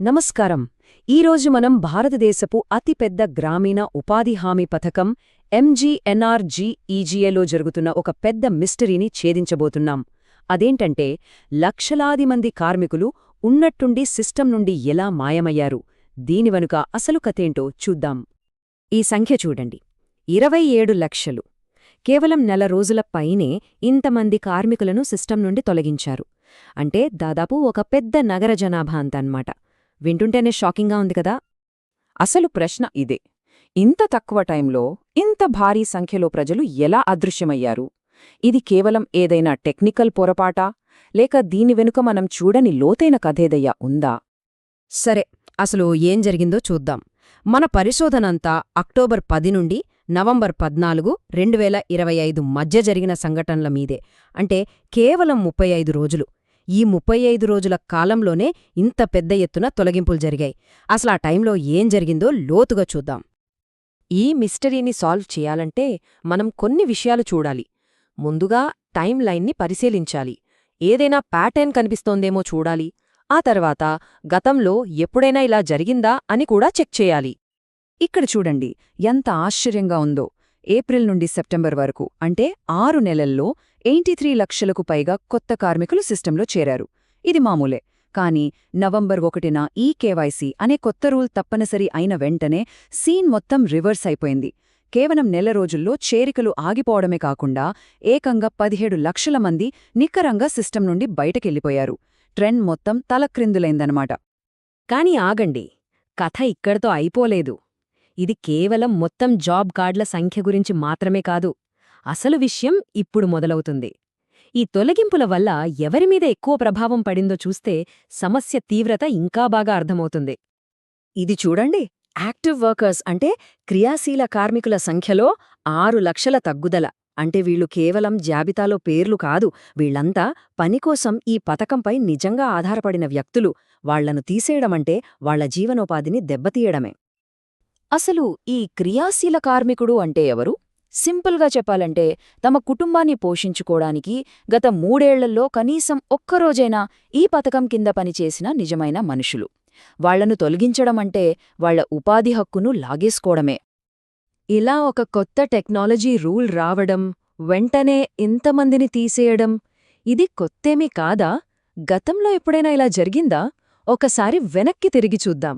నమస్కారం. ఈరోజు మనం భారతదేశపు అతిపెద్ద గ్రామీణ ఉపాధి హామీ పథకం ఎంజీఎన్ఆర్జీఈజీఏలో జరుగుతున్న ఒక పెద్ద మిస్టరీని ఛేదించబోతున్నాం. అదేంటంటే లక్షలాది మంది కార్మికులు ఉన్నట్టుండి సిస్టం నుండి ఎలా మాయమయ్యారు? దీని వెనుక అసలు కథేంటో చూద్దాం. ఈ సంఖ్య చూడండి. ఇరవై ఏడు లక్షలు. కేవలం నెల రోజుల పైనే ఇంతమంది కార్మికులను సిస్టం నుండి తొలగించారు. అంటే దాదాపు ఒక పెద్ద నగర జనాభా అంతన్నమాట వింటుంటేనే షాకింగ్గా ఉంది కదా? అసలు ప్రశ్న ఇదే. ఇంత తక్కువ టైంలో ఇంత భారీ సంఖ్యలో ప్రజలు ఎలా అదృశ్యమయ్యారు? ఇది కేవలం ఏదైనా టెక్నికల్ పొరపాటా? లేక దీని వెనుక మనం చూడని లోతైన కథేదయ్యా ఉందా? సరే అసలు ఏం జరిగిందో చూద్దాం. మన పరిశోధనంతా అక్టోబర్ పది నుండి నవంబర్ పద్నాలుగు రెండు వేల ఇరవై ఐదు మధ్య జరిగిన సంఘటనల మీదే. అంటే కేవలం ముప్పై ఐదు రోజులు. ఈ ముప్పై ఐదు రోజుల కాలంలోనే ఇంత పెద్ద ఎత్తున తొలగింపులు జరిగాయి. అసలు ఆ టైంలో ఏం జరిగిందో లోతుగా చూద్దాం. ఈ మిస్టరీని సాల్వ్ చేయాలంటే మనం కొన్ని విషయాలు చూడాలి. ముందుగా టైం లైన్ని పరిశీలించాలి. ఏదైనా ప్యాటర్న్ కనిపిస్తోందేమో చూడాలి. ఆ తర్వాత గతంలో ఎప్పుడైనా ఇలా జరిగిందా అని కూడా చెక్ చేయాలి. ఇక్కడ చూడండి ఎంత ఆశ్చర్యంగా ఉందో. ఏప్రిల్ నుండి సెప్టెంబర్ వరకు అంటే ఆరు నెలల్లో ఎయిటీ త్రీ లక్షలకు పైగా కొత్త కార్మికులు సిస్టంలో చేరారు. ఇది మామూలే. కానీ నవంబర్ ఒకటిన ఈ కేవైసీ అనే కొత్త రూల్ తప్పనిసరి అయిన వెంటనే సీన్ మొత్తం రివర్స్ అయిపోయింది. కేవలం నెల రోజుల్లో చేరికలు ఆగిపోవడమే కాకుండా ఏకంగా పదిహేడు లక్షల మంది నిక్కరంగా సిస్టం నుండి బయటకెళ్ళిపోయారు ట్రెండ్ మొత్తం తలక్రిందులైందనమాట కాని ఆగండి కథ ఇక్కడితో అయిపోలేదు. ఇది కేవలం మొత్తం జాబ్ కార్డుల సంఖ్య గురించి మాత్రమే కాదు. అసలు విషయం ఇప్పుడు మొదలవుతుంది. ఈ తొలగింపుల వల్ల ఎవరిమీద ఎక్కువ ప్రభావం పడిందో చూస్తే సమస్య తీవ్రత ఇంకా బాగా అర్థమవుతుంది. ఇది చూడండి. యాక్టివ్ వర్కర్స్ అంటే క్రియాశీల కార్మికుల సంఖ్యలో ఆరు లక్షల తగ్గుదల. అంటే వీళ్ళు కేవలం జాబితాలో పేర్లు కాదు. వీళ్ళంతా పనికోసం ఈ పథకంపై నిజంగా ఆధారపడిన వ్యక్తులు. వాళ్ళను తీసేయడమంటే వాళ్ళ జీవనోపాధిని దెబ్బతీయడమే. అసలు ఈ క్రియాశీల కార్మికుడు అంటే ఎవరు? సింపుల్గా చెప్పాలంటే తమ కుటుంబాన్ని పోషించుకోడానికి గత మూడేళ్ళలో కనీసం ఒక్కరోజైనా ఈ పథకం కింద పనిచేసిన నిజమైన మనుషులు. వాళ్ళను తొలగించడమంటే వాళ్ళ ఉపాధి హక్కును లాగేసుకోవడమే. ఇలా ఒక కొత్త టెక్నాలజీ రూల్ రావడం వెంటనే ఇంతమందిని తీసేయడం ఇది కొత్తేమీ కాదా? గతంలో ఎప్పుడైనా ఇలా జరిగిందా? ఒకసారి వెనక్కి తిరిగి చూద్దాం.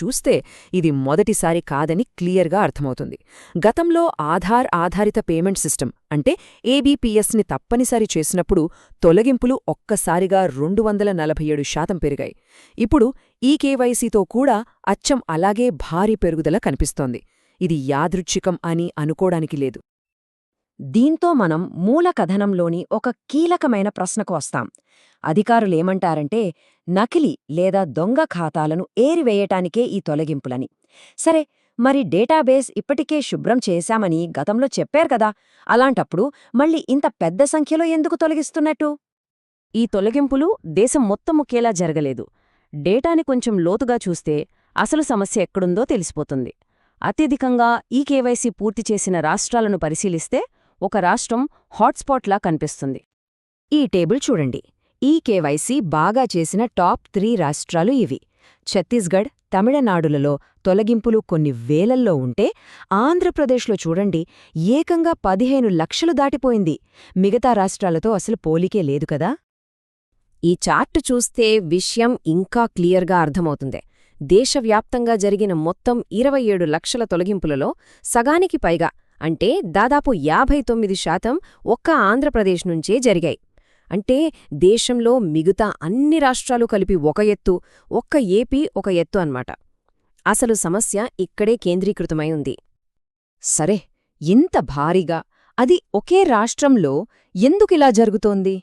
చూస్తే ఇది మొదటిసారి కాదని క్లియర్గా అర్థమవుతుంది. గతంలో ఆధార్ ఆధారిత పేమెంట్ సిస్టమ్ అంటే ఏబీపీఎస్ని తప్పనిసరి చేసినప్పుడు తొలగింపులు ఒక్కసారిగా రెండు వందల నలభై ఏడు శాతం పెరిగాయి. ఇప్పుడు ఈ కేవైసీతో కూడా అచ్చం అలాగే భారీ పెరుగుదల కనిపిస్తోంది. ఇది యాదృచ్ఛికం అని అనుకోడానికి లేదు. దీంతో మనం మూల కథనంలోని ఒక కీలకమైన ప్రశ్నకు వస్తాం. అధికారులేమంటారంటే నకిలీ లేదా దొంగ ఖాతాలను ఏరివేయటానికే ఈ తొలగింపులని. సరే మరి డేటాబేస్ ఇప్పటికే శుభ్రం చేశామని గతంలో చెప్పారు కదా అలాంటప్పుడు మళ్ళీ ఇంత పెద్ద సంఖ్యలో ఎందుకు తొలగిస్తున్నట్టు? ఈ తొలగింపులు దేశం మొత్తం ఒకేలా జరగలేదు. డేటాని కొంచెం లోతుగా చూస్తే అసలు సమస్య ఎక్కడుందో తెలిసిపోతుంది. అత్యధికంగా ఈ కేవైసీ పూర్తి చేసిన రాష్ట్రాలను పరిశీలిస్తే ఒక రాష్ట్రం హాట్స్పాట్లా కనిపిస్తుంది. ఈ టేబుల్ చూడండి. ఈ కేవైసీ బాగా చేసిన టాప్ త్రీ రాష్ట్రాలు ఇవి. ఛత్తీస్గఢ్ తమిళనాడులలో తొలగింపులు కొన్ని వేలల్లో ఉంటే ఆంధ్రప్రదేశ్లో చూడండి ఏకంగా పదిహేను లక్షలు దాటిపోయింది. మిగతా రాష్ట్రాలతో అసలు పోలికే లేదు కదా? ఈ చార్టు చూస్తే విషయం ఇంకా క్లియర్గా అర్థమవుతుంది. దేశవ్యాప్తంగా జరిగిన మొత్తం ఇరవై ఏడు లక్షల తొలగింపులలో సగానికి పైగా అంటే దాదాపు యాభై తొమ్మిది శాతం ఒక్క ఆంధ్రప్రదేశ్ నుంచే జరిగాయి. అంటే దేశంలో మిగతా అన్ని రాష్ట్రాలు కలిపి ఒక ఎత్తు ఒక్క ఏపీ ఒక ఎత్తు అన్నమాట. అసలు సమస్య ఇక్కడే కేంద్రీకృతమై ఉంది. సరే ఇంత భారీగా అది ఒకే రాష్ట్రంలో ఎందుకిలా జరుగుతోంది?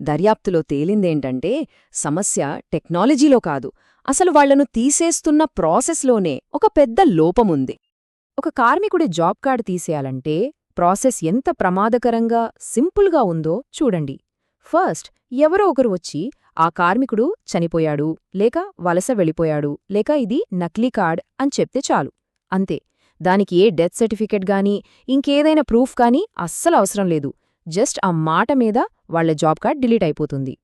దర్యాప్తులో తేలిందేంటంటే సమస్య టెక్నాలజీలో కాదు. అసలు వాళ్ళను తీసేస్తున్న ప్రాసెస్లోనే ఒక పెద్ద లోపముంది. ఒక కార్మికుడి జాబ్ కార్డు తీసేయాలంటే ప్రాసెస్ ఎంత ప్రమాదకరంగా సింపుల్గా ఉందో చూడండి. ఫస్ట్ ఎవరో ఒకరు వచ్చి ఆ కార్మికుడు చనిపోయాడు లేక వలస వెళ్ళిపోయాడు లేక ఇది నకిలీ కార్డ్ అని చెప్తే చాలు. అంతే. దానికి ఏ డెత్ సర్టిఫికెట్ గానీ ఇంకేదైనా ప్రూఫ్ కానీ అస్సలు అవసరం లేదు. జస్ట్ ఆ మాట మీద వాళ్ళ జాబ్ కార్డ్ డిలీట్ అయిపోతుంది.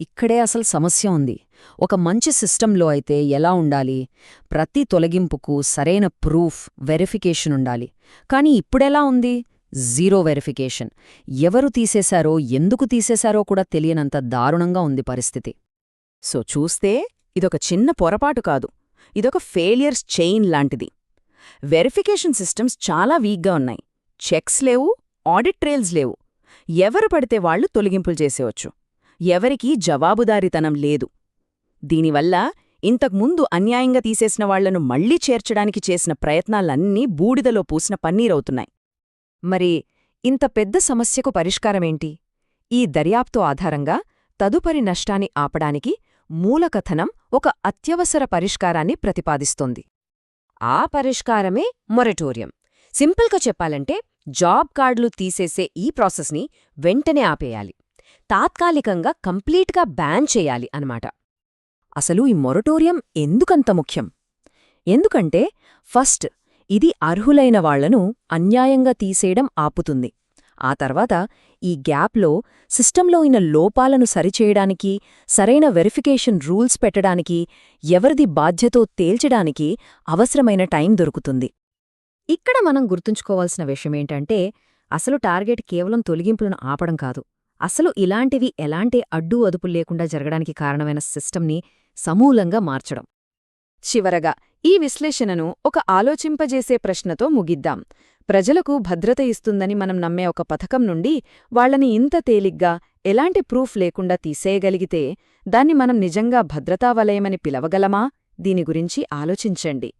ఇక్కడే అసలు సమస్య ఉంది. ఒక మంచి సిస్టంలో అయితే ఎలా ఉండాలి? ప్రతి తొలగింపుకు సరైన ప్రూఫ్ వెరిఫికేషన్ ఉండాలి. కానీ ఇప్పుడెలా ఉంది? Zero verification. ఎవరు తీసేశారో ఎందుకు తీసేశారో కూడా తెలియనంత దారుణంగా ఉంది పరిస్థితి. సో చూస్తే ఇదొక చిన్న పొరపాటు కాదు. ఇదొక ఫెయిలియర్స్ చైన్ లాంటిది. వెరిఫికేషన్ సిస్టమ్స్ చాలా వీక్గా ఉన్నాయి. చెక్స్ లేవు ఆడిట్ ట్రేల్స్ లేవు. ఎవరు పడితే వాళ్ళు తొలగింపులు చేసేవచ్చు. ఎవరికీ జవాబుదారితనం లేదు. దీనివల్ల ఇంతకుముందు అన్యాయంగా తీసేసిన వాళ్ళను మళ్ళీ చేర్చడానికి చేసిన ప్రయత్నాలన్నీ బూడిదలో పూసిన పన్నీరవుతున్నాయి. మరి ఇంత పెద్ద సమస్యకు పరిష్కారమేంటి? ఈ దర్యాప్తు ఆధారంగా తదుపరి నష్టాన్ని ఆపడానికి మూలకథనం ఒక అత్యవసర పరిష్కారాన్ని ప్రతిపాదిస్తోంది. ఆ పరిష్కారమే మొరటోరియం. సింపుల్గా చెప్పాలంటే జాబ్ కార్డులు తీసేసే ఈ ప్రాసెస్ని వెంటనే ఆపేయాలి. తాత్కాలికంగా కంప్లీట్గా బ్యాన్ చేయాలి అన్నమాట. అసలు ఈ మొరటోరియం ఎందుకంత ముఖ్యం? ఎందుకంటే ఫస్ట్ ఇది అర్హులైన వాళ్ళను అన్యాయంగా తీసేయడం ఆపుతుంది. ఆ తర్వాత ఈ గ్యాప్లో సిస్టంలో ఉన్న లోపాలను సరిచేయడానికి సరైన వెరిఫికేషన్ రూల్స్ పెట్టడానికి ఎవరిది బాధ్యతో తేల్చడానికి అవసరమైన టైం దొరుకుతుంది. ఇక్కడ మనం గుర్తుంచుకోవాల్సిన విషయమేంటంటే అసలు టార్గెట్ కేవలం తొలగింపులను ఆపడం కాదు. అసలు ఇలాంటివి ఎలాంటి అడ్డు అదుపు లేకుండా జరగడానికి కారణమైన సిస్టమ్ని సమూలంగా మార్చడం. చివరగా ఈ విశ్లేషణను ఒక ఆలోచింపజేసే ప్రశ్నతో ముగిద్దాం. ప్రజలకు భద్రత ఇస్తుందని మనం నమ్మే ఒక పథకం నుండి వాళ్ళని ఇంత తేలిగ్గా ఎలాంటి ప్రూఫ్ లేకుండా తీసేయగలిగితే దాన్ని మనం నిజంగా భద్రతా వలయమని పిలవగలమా? దీని గురించి ఆలోచించండి.